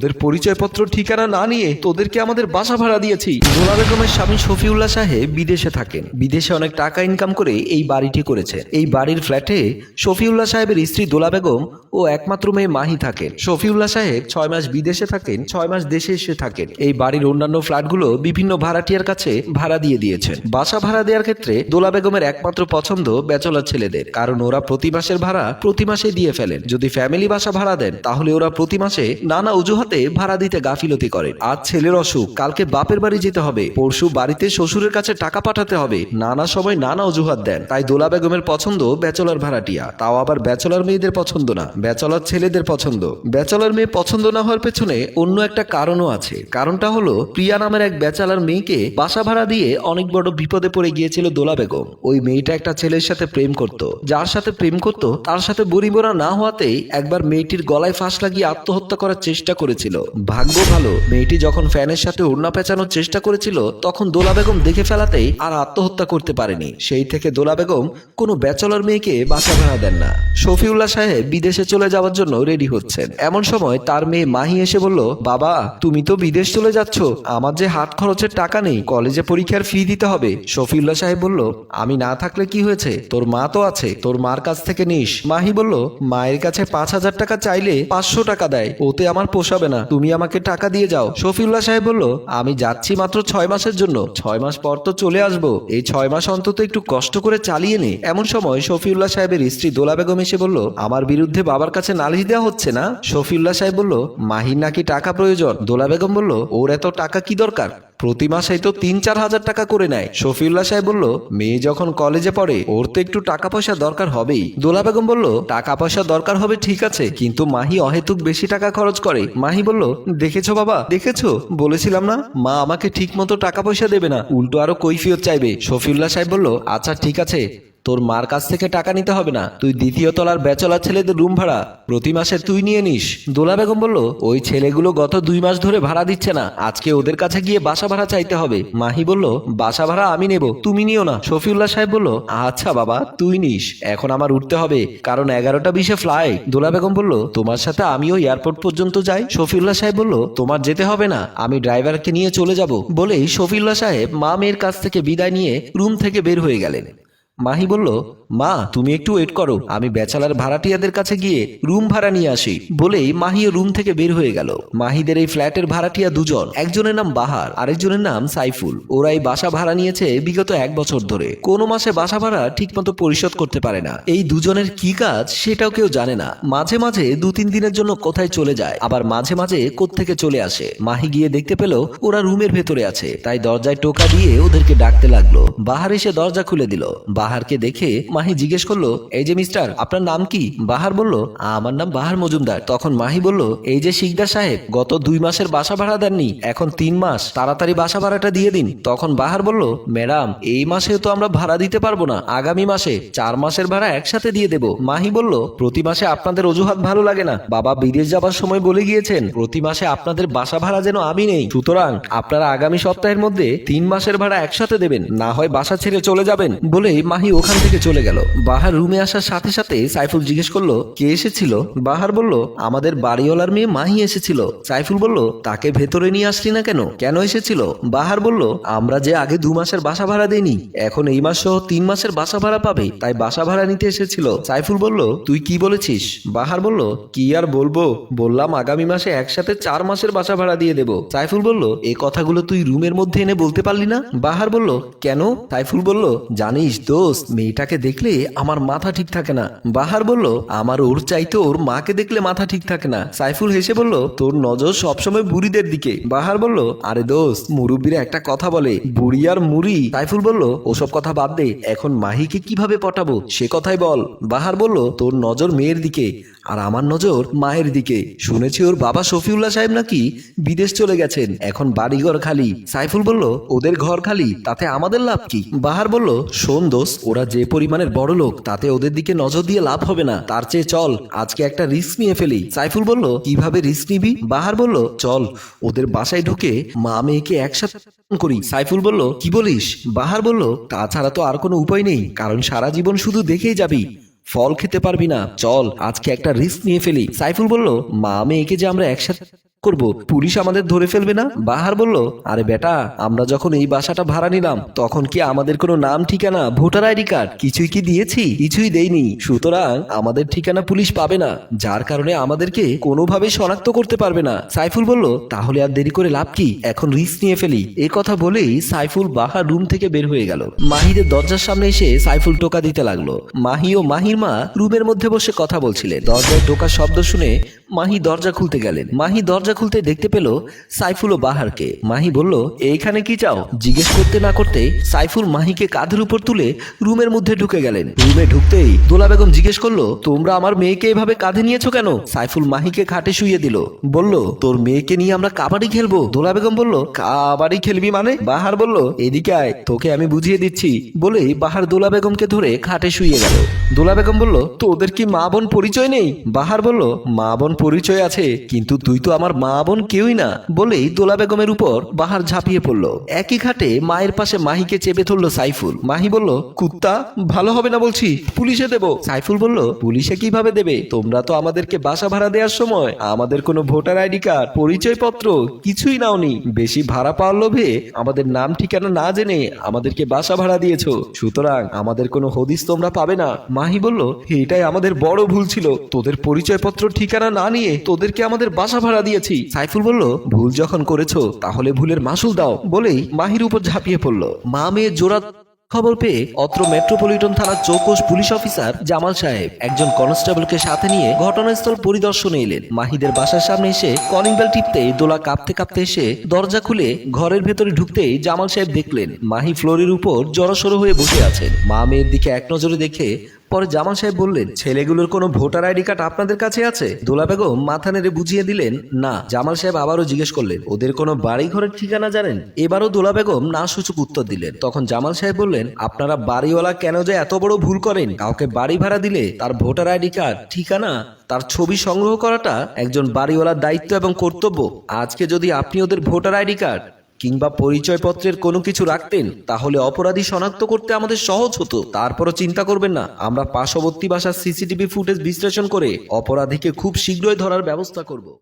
তোদের পরিচয়পত্র, ঠিকানা না নিয়ে তোদেরকে আমাদের বাসা ভাড়া দিয়েছি। নোলা বেগমের স্বামী শফিউল্লাহ সাহেব বিদেশে থাকেন। বিদেশে অনেক টাকা ইনকাম করে এই বাড়িটি করেছে। এই বাড়ির ফ্ল্যাটে শফিউল্লাহ সাহেবের স্ত্রী দোলা বেগম ও একমাত্র মেয়ে মাহি থাকেন। শফিউল্লাহ সাহেব ছয় মাস বিদেশে থাকেন, ছয় মাস দেশে এসে থাকেন। এই বাড়ির অন্যান্য ফ্ল্যাটগুলো বিভিন্ন ভাড়াটিয়ার কাছে ভাড়া দিয়ে দিয়েছেন। বাসা ভাড়া দেওয়ার ক্ষেত্রে দোলা বেগমের একমাত্র পছন্দ ব্যাচলার ছেলেদের। কারণ ওরা প্রতি মাসের ভাড়া প্রতি মাসে দিয়ে ফেলেন। যদি ফ্যামিলি বাসা ভাড়া দেন, তাহলে ওরা প্রতি মাসে নানা অজুহাতে ভাড়া দিতে গাফিলতি করেন। আজ ছেলের অসুখ, কালকে বাপের বাড়ি যেতে হবে, পরশু বাড়িতে শ্বশুরের কাছে টাকা পাঠাতে হবে, নানা সময় নানা অজুহাত দেন। তাই দোলা বেগমের পছন্দ ব্যাচলার ভাড়াটিয়া, তাও আবার ব্যাচলার মেয়েদের পছন্দ না, ব্যাচলার ছেলেদের পছন্দ। ব্যাচলার মেয়ে পছন্দ না হওয়ার পেছনে অন্য একটা কারণও আছে। কারণটা হলো, প্রিয়া নামের এক ব্যাচলার মেয়েকে বাসা ভাড়া দিয়ে অনেক বড় বিপদে পড়ে গিয়েছিল দোলা বেগম। ওই মেয়েটা একটা ছেলের সাথে প্রেম করত। যার সাথে প্রেম করত, তার সাথে বরিবরা না হওয়াতেই একবার মেয়েটির গলায় ফাঁস লাগিয়ে আত্মহত্যা করার চেষ্টা করেছিল। ভাগ্য ভালো, মেয়েটি যখন ফ্যানের সাথে ওড়না পেঁচানোর চেষ্টা করেছিল, তখন দোলা বেগম দেখে ফেলাতেই আর আত্মহত্যা করতে পারেনি। সেই থেকে দোলা বেগম কোনো ব্যাচলার মেয়েকে বাসা ভাড়া দেন না। শফিউল্লাহ সাহেব বিদেশে চলে যাওয়ার জন্য রেডি হচ্ছেন। এমন সময় তার মেয়ে মাহি এসে বলল, বাবা, তুমি তো বিদেশ চলে যাচ্ছ। আমার যে হাত খরচের টাকা নেই, কলেজে পরীক্ষার ফি দিতে হবে। শফিউল্লাহ সাহেব বলল, আমি না থাকলে কি হয়েছে? তোর মা তো আছে, তোর মার কাছ থেকে নিস। মাহি বলল, মায়ের কাছে পাঁচ হাজার টাকা চাইলে পাঁচশো টাকা দেয়, ওতে আমার পোষাবে না। তুমি আমাকে টাকা দিয়ে যাও। শফিউল্লাহ সাহেব বলল, আমি যাচ্ছি মাত্র ছয় মাসের জন্য। ছয় মাস পর তো চলে আসব। এই ছয় মাস অন্তত একটু কষ্ট করে চালিয়ে নে। এমন সময় শফিউল্লাহ সাহেবের স্ত্রী দোলা বেগম এসে বলল, আমার বিরুদ্ধে বাবার কাছে নালিশ দেওয়া হচ্ছে না? শফিউল্লাহ সাহেব বলল, মাহির নাকি টাকা প্রয়োজন? দোলা বেগম বলল, ওর এত টাকা কি দরকার? প্রতি মাসেই তো তিন, চার হাজার টাকা করে নেয়। শফিউল্লাহ সাহেব বলল, মেয়ে যখন কলেজে পড়ে, ওর তো একটু টাকা পয়সা দরকার হবেই। দোলা বেগম বলল টাকা পয়সা দরকার হবে, ঠিক আছে, কিন্তু মাহি অহেতুক বেশি টাকা খরচ করে। মাহি বলল, দেখেছ বাবা, দেখেছ? বলেছিলাম না, মা আমাকে ঠিক মতো টাকা পয়সা দেবে না, উল্টো আরও কৈফিয়ত চাইবে। শফিউল্লাহ সাহেব বলল আচ্ছা ঠিক আছে। তোর মার কাছ থেকে টাকা নিতে হবে না। তুই দ্বিতীয় তলার ব্যাচলার ছেলেদের রুম ভাড়া। প্রতি মাসে তুই নিয়ে নিস। দোলা বেগম বলল, ওই ছেলেগুলো গত দুই মাস ধরে ভাড়া দিচ্ছে না। আজকে ওদের কাছে গিয়ে বাসা ভাড়া চাইতে হবে। মাহি বলল, বাসা ভাড়া আমি নেব, তুমি নিও না। শফিউল্লাহ সাহেব বলল আচ্ছা বাবা, তুই নিস। এখন আমার উঠতে হবে, কারণ এগারোটা বিশে ফ্লাই দোলা বেগম বলল, তোমার সাথে আমিও এয়ারপোর্ট পর্যন্ত যাই। শফিউল্লাহ সাহেব বলল, তোমার যেতে হবে না, আমি ড্রাইভারকে নিয়ে চলে যাব। বলেই শফিউল্লাহ সাহেব মা মেয়ের কাছ থেকে বিদায় নিয়ে রুম থেকে বের হয়ে গেলেন। মাহি বলল মা, তুমি একটু ওয়েট করো। আমি ব্যাচেলার ভাড়াটিয়াদের কাছে গিয়ে রুম ভাড়া নিয়ে আসি। বলেই মাহিও রুম থেকে বের হয়ে গেল। মাহিদের এই ফ্ল্যাটের ভাড়াটিয়া দুজন, একজনের নাম বাহার, আরেকজনের নাম সাইফুল। ওরা এই বাসা ভাড়া নিয়েছে বিগত এক বছর ধরে। কোনো মাসে বাসা ভাড়া ঠিকমতো পরিশোধ করতে পারে না। এই দুজনের কি কাজ সেটাও কেউ জানে না। মাঝে মাঝে দু তিন দিনের জন্য কোথায় চলে যায়, আবার মাঝে মাঝে কোত্থেকে চলে আসে। মাহি গিয়ে দেখতে পেল ওরা রুমের ভেতরে আছে, তাই দরজায় টোকা দিয়ে ওদেরকে ডাকতে লাগল। বাহার এসে দরজা খুলে দিল। বাহারকে দেখে মাহি জিজ্ঞেস করল, এই যে মিস্টার আপনার নাম কি? বাহার বলল, আমার নাম বাহার মজুমদার। তখন মাহি বলল, এই যে শিকদার সাহেব, গত দুই মাসের বাসা ভাড়া দেননি, এখন তিন মাস, তাড়াতাড়ি বাসা ভাড়াটা দিয়ে দিন। তখন বাহার বলল, ম্যাডাম, এই মাসে তো আমরা ভাড়া দিতে পারব না, আগামী মাসে চার মাসের ভাড়া একসাথে দিয়ে দেব। মাহি বলল, প্রতি মাসে আপনাদের অজুহাত ভালো লাগে না, বাবা বিদেশ যাবার সময় বলে গিয়েছেন, প্রতি মাসে আপনাদের বাসা ভাড়া যেন আমি নেই, সুতরাং আপনারা আগামী সপ্তাহের মধ্যে তিন মাসের ভাড়া একসাথে দেবেন, না হয় বাসা ছেড়ে চলে যাবেন বলে মাহি ওখান থেকে চলে গেল। বাহার রুমে আসার সাথে সাথে সাইফুল জিজ্ঞেস করল, কে এসেছিল? বাহার বলল, আমাদের বাড়িওয়ালার মেয়ে মাহি এসেছিল। সাইফুল বলল, তাকে ভেতরে নিয়ে আসলি না কেন? কেন এসেছিল? বাহার বলল, আমরা যে আগে দু মাসের বাসা ভাড়া দেইনি, এখন এই মাস সহ তিন মাসের বাসা ভাড়া পাবে, তাই বাসা ভাড়া নিতে এসেছিল। সাইফুল বলল, তুই কি বলেছিস? বাহার বলল, কি আর বলব? বললাম, আগামী মাসে একসাথে চার মাসের বাসা ভাড়া দিয়ে দেবো। সাইফুল বলল এই কথাগুলো তুই রুমের মধ্যে এনে বলতে পারলি না? বাহার বলল, কেন? সাইফুল বলল, জানিস দোস্ত, মেয়েটাকে দেখলে আমার মাথা ঠিক থাকে না। বাহার বলল, আমার ওর চাইতে ওর মাকে দেখলে মাথা ঠিক থাকে না। সাইফুল হেসে বলল, তোর নজর সবসময় বুড়িদের দিকে। বাহার বলল, আরে দোস্ত, মুরব্বীরা একটা কথা বলে, বুড়ি আর মুড়ি। সাইফুল বলল, ওসব কথা বাদ দে, এখন মাহিকে কীভাবে পটাবো, সে কথাই বল। বাহার বলল, তোর নজর মেয়ের দিকে, আর আমার নজর মায়ের দিকে। শুনেছি ওর বাবা শফিউল্লাহ সাহেব নাকি বিদেশ চলে গেছেন, এখন বাড়িঘর খালি। সাইফুল বলল, ওদের ঘর খালি, তাতে আমাদের লাভ কি? বাহার বলল, শোন দোষ ওরা যে পরিমাণের বড় লোক, তাতে ওদের দিকে নজর দিয়ে লাভ হবে না। তার চেয়ে চল, আজকে একটা রিস্ক নিয়ে ফেলি। সাইফুল বলল, কীভাবে রিস্ক নিবি? বাহার বলল, চল, ওদের বাসায় ঢুকে মা মেয়েকে একসাথে করি। সাইফুল বলল, কি বলিস? বাহার বলল, তাছাড়া তো আর কোনো উপায় নেই, কারণ সারা জীবন শুধু দেখেই যাবি। ফল খেতে পারবি না। চল, আজকে একটা রিস্ক নিয়ে ফেলি। সাইফুল বলল, মা মেয়েকে যে আমরা একসাথে করব? পুলিশ আমাদের ধরে ফেলবে না? বাহার বলল, আরে বেটা, আমরা যখন এই বাসাটা ভাড়া নিলাম, তখন কি আমাদের কোনো নাম, ঠিকানা, ভোটার আইডি কার্ড কিছুই কি দিয়েছি? কিছুই দেইনি। সুতরাং আমাদের ঠিকানা পুলিশ পাবে না, যার কারণে আমাদেরকে কোনোভাবেই শনাক্ত করতে পারবে না। সাইফুল বলল, তাহলে আর দেরি করে লাভ কি? এখন রিস্ক নিয়ে ফেলি। এই কথা বলেই সাইফুল বাহার রুম থেকে বের হয়ে গেল। মাহিদের দরজার সামনে এসে সাইফুল টোকা দিতে লাগল। মাহি ও মাহির মা রুমের মধ্যে বসে কথা বলছিলেন। দরজায় টোকার শব্দ শুনে মাহি দরজা খুলতে গেলেন। মাহি দরজা খুলতে দেখতে পেল সাইফুল ও বাহারকে। মাহি বলল, এইখানে কি চাও? জিজ্ঞেস করতে না করতে সাইফুল মাহিকে কাঁধের উপর তুলে রুমের মধ্যে ঢুকে গেলেন। রুমে ঢুকতেই দোলা বেগম জিজ্ঞেস করল, তোমরা আমার মেয়েকে এভাবে কাঁধে নিয়েছো কেন? সাইফুল মাহিকে খাটে শুয়ে দিল। বলল, তোর মেয়েকে নিয়ে আমরা কাবাডি খেলব। দোলা বেগম বলল, কাবাডি খেলবি মানে? বাহার বলল, এদিকে আয়, তোকে আমি বুঝিয়ে দিচ্ছি। বলেই বাহার দোলা বেগমকে ধরে খাটে শুইয়ে গেল। দোলা বেগম বলল, তোদের কি মা বোন পরিচয় নেই? বাহার বলল, মা বোন পরিচয় আছে, কিন্তু তুই তো আমার মা বোন কেউই না, বলেই দোলা বেগমের উপর বাহার ঝাঁপিয়ে পড়ল। একই ঘাটে মায়ের পাশে মাহিকে চেপে ধরলো সাইফুল। মাহি বলল, কুত্তা, ভালো হবে না বলছি, পুলিশে দেব। সাইফুল বলল, পুলিশে কীভাবে দেবে? তোমরা তো আমাদেরকে বাসা ভাড়া দেওয়ার সময় আমাদের কোনো ভোটার আইডি কার্ড, পরিচয়পত্র কিছুই নাওনি। বেশি ভাড়া পাওয়ার লোভে আমাদের নাম ঠিকানা না জেনে আমাদেরকে বাসা ভাড়া দিয়েছ। সুতরাং আমাদের কোনো হদিস তোমরা পাবে না। মাহি বলল, এটাই আমাদের বড় ভুল ছিল। তোদের পরিচয়পত্র ঠিকানা না নিয়ে তোদেরকে আমাদের বাসা ভাড়া দিয়েছি। সাইফুল বলল, ভুল যখন করেছ, তাহলে ভুলের মাসুল দাও। বলেই মাহির উপর ঝাঁপিয়ে পড়ল। মা মেয়ের জোড়া খবর পেয়ে অত্র মেট্রোপলিটন থানার চৌকস পুলিশ অফিসার জামাল সাহেব একজন কনস্টেবলকে সাথে নিয়ে ঘটনাস্থল পরিদর্শনে এলেন। মাহিদের বাসার সামনে এসে কলিং বেল টিপতেই দোলা কাঁপতে কাঁপতে এসে দরজা খুলে ঘরের ভেতরে ঢুকতেই জামাল সাহেব দেখলেন মাহি ফ্লোরের উপর জড়সড়ো হয়ে বসে আছেন। মা মেয়ের দিকে এক নজরে দেখে পরে জামাল সাহেব বললেন, ছেলেগুলোর কোনো ভোটার আইডি কার্ড আপনাদের কাছে আছে? দোলা বেগম মাথা নেড়ে বুঝিয়ে দিলেন, না। জামাল সাহেব আবারও জিজ্ঞেস করলেন, ওদের কোনো বাড়ি ঘরের ঠিকানা জানেন? এবারও দোলা বেগম না সূচক উত্তর দিলেন, তখন জামাল সাহেব বললেন, আপনারা বাড়িওয়ালা কেন যে এত বড় ভুল করেন? কাউকে বাড়ি ভাড়া দিলে তার ভোটার আইডি কার্ড, ঠিকানা, তার ছবি সংগ্রহ করাটা একজন বাড়িওয়ালার দায়িত্ব এবং কর্তব্য। আজকে যদি আপনি ওদের ভোটার আইডি কার্ড কিংবা পরিচয়পত্রের কোনো কিছু রাখতেন, তাহলে অপরাধী শনাক্ত করতে আমাদের সহজ হতো। তারপরও চিন্তা করবেন না। আমরা পার্শ্ববর্তী বাসার সিসিটিভি ফুটেজ বিশ্লেষণ করে অপরাধীকে খুব শীঘ্রই ধরার ব্যবস্থা করব।